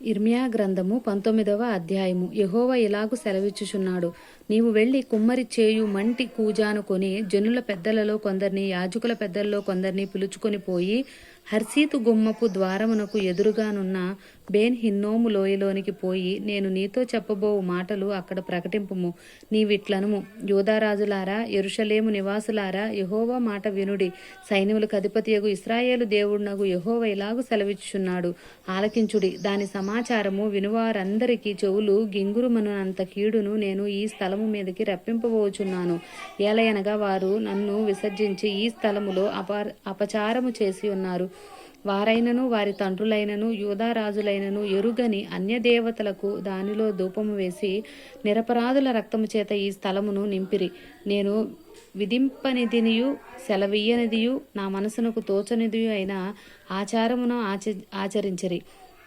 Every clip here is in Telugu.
ఇర్మియా గ్రంథము పంతొమ్మిదవ అధ్యాయము. యహోవ ఇలాగు సెలవిచ్చుచున్నాడు. నీవు వెళ్ళి కుమ్మరి చేయు మంటి కూజాను కొని జనుల పెద్దలలో కొందరిని యాజకుల పెద్దలలో కొందరిని పిలుచుకొని పోయి హర్సీతు గుమ్మపు ద్వారమునకు ఎదురుగానున్న బేన్ హిన్నోము లోయలోనికి పోయి నేను నీతో చెప్పబోవు మాటలు అక్కడ ప్రకటింపుము. నీవిట్లనుము. యోధారాజులారా ఎరుషలేము నివాసులారా యహోవా మాట వినుడి. సైన్యములకు అధిపతియగు ఇస్రాయేలు దేవుడునగు యహోవ ఇలాగు సెలవిచ్చుచున్నాడు. ఆలకించుడి. దాని సమాచారము వినువారందరికీ చెవులు గింగురుమనునంత కీడును నేను ఈ స్థలము మీదకి రప్పింపబోచున్నాను. ఏలయనగా వారు నన్ను విసర్జించి ఈ స్థలములో అప అపచారము చేసి ఉన్నారు. వారైనను వారి తండ్రులైనను యూదారాజులైనను ఎరుగని అన్యదేవతలకు దానిలో ధూపము వేసి నిరపరాధుల రక్తము చేత ఈ స్థలమును నింపిరి. నేను విధింపనిదినియు సెలవీయనిదియు నా మనసునకు తోచనిదియు అయిన ఆచారమును ఆచ ఆచరించరి.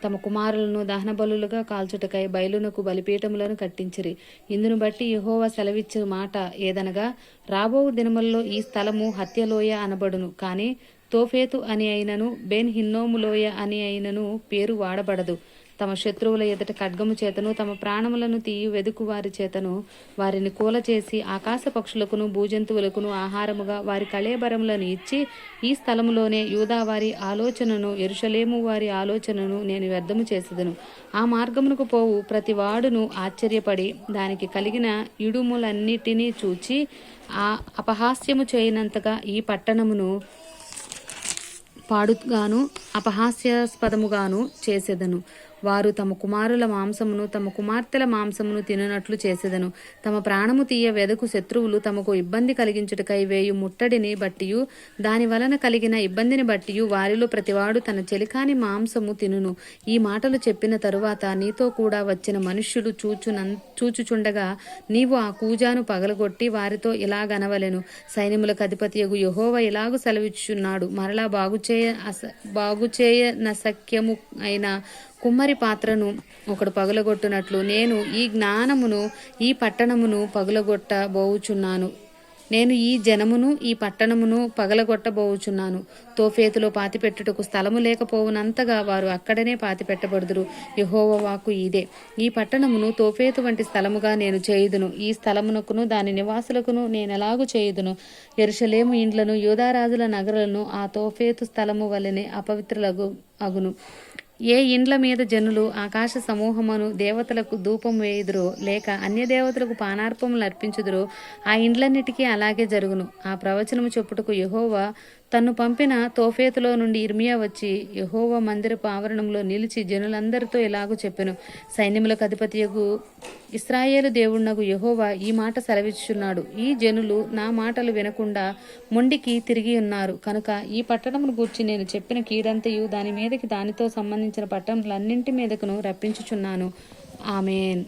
తమ కుమారులను దహన బలులుగా కాల్చుటకై బయలునకు బలిపీఠములను కట్టించిరి. ఇందును బట్టి యెహోవా సెలవిచ్చిన మాట ఏదనగా రాబో దినములలో ఈ స్థలము హత్యలోయ అనబడును కానీ తోఫేతు అని అయినను బెన్ హిన్నోములోయ అని అయినను పేరు వాడబడదు. తమ శత్రువుల ఎదుట ఖడ్గము చేతను తమ ప్రాణములను తీయి వెదుకు వారి చేతను వారిని కూల చేసి ఆకాశ పక్షులకును భూజంతువులకును ఆహారముగా వారి కళేబరములను ఇచ్చి ఈ స్థలములోనే యూదా వారి ఆలోచనను ఎరుషలేము వారి ఆలోచనను నేను వ్యర్థము చేసేదను. ఆ మార్గమునకు పోవు ప్రతి వాడును ఆశ్చర్యపడి దానికి కలిగిన ఇడుములన్నిటినీ చూచి ఆ అపహాస్యము చేయనంతగా ఈ పట్టణమును పాడుగాను అపహాస్యాస్పదముగాను చేసేదను. వారు తమ కుమారుల మాంసమును తమ కుమార్తెల మాంసమును తిననట్లు చేసేదను. తమ ప్రాణము తీయ వెదకు శత్రువులు తమకు ఇబ్బంది కలిగించుటకై వేయు ముట్టడిని బట్టియు దాని వలన కలిగిన ఇబ్బందిని బట్టియు వారిలో ప్రతివాడు తన చెలికాని మాంసము తినును. ఈ మాటలు చెప్పిన తరువాత నీతో కూడా వచ్చిన మనుష్యుడు చూచున చూచుచుండగా నీవు ఆ కూజాను పగలగొట్టి వారితో ఇలాగనవలెను. సైన్యములకు అధిపతియగు యహోవ ఇలాగు సెలవిచ్చున్నాడు మరలా బాగుచేయ అస బాగుచేయ నసఖ్యము అయిన కుమ్మరి పాత్రను ఒకడు పగులగొట్టునట్లు నేను ఈ జ్ఞానమును ఈ పట్టణమును పగులగొట్టబోవుచున్నాను నేను ఈ జనమును ఈ పట్టణమును పగలగొట్టబోవుచున్నాను తోఫేతులో పాతిపెట్టుటకు స్థలము లేకపోవునంతగా వారు అక్కడనే పాతిపెట్టబడుదురు. యహోవ వాకు ఇదే. ఈ పట్టణమును తోఫేతు వంటి స్థలముగా నేను చేయుదును. ఈ స్థలమునకును దాని నివాసులకును నేనెలాగు చేయుదును? ఎరుషలేము ఇండ్లను యూదారాజుల నగరలను ఆ తోఫేతు స్థలము వల్లనే అపవిత్రులకు అగును. ఏ ఇండ్ల మీద జనులు ఆకాశ సమూహమును దేవతలకు ధూపం వేయుదురో లేక అన్య దేవతలకు పానార్పములు అర్పించుదురో ఆ ఇండ్లన్నిటికీ అలాగే జరుగును. ఆ ప్రవచనము చెప్పుటకు యహోవా తన్ను పంపిన తోఫేతులో నుండి ఇర్మియా వచ్చి యహోవ మందిరపు ఆవరణంలో నిలిచి జనులందరితో ఇలాగూ చెప్పెను. సైన్యములకు అధిపతియగు ఇస్రాయేలు దేవుణ్ణగు యహోవా ఈ మాట సెలవిచ్చున్నాడు ఈ జనులు నా మాటలు వినకుండా మొండికి తిరిగి ఉన్నారు. కనుక ఈ పట్టణమును గూర్చి నేను చెప్పిన కీడంతయు దాని మీదకి దానితో సంబంధించిన పట్టణములన్నింటి మీదకును రప్పించుచున్నాను. ఆమెన్.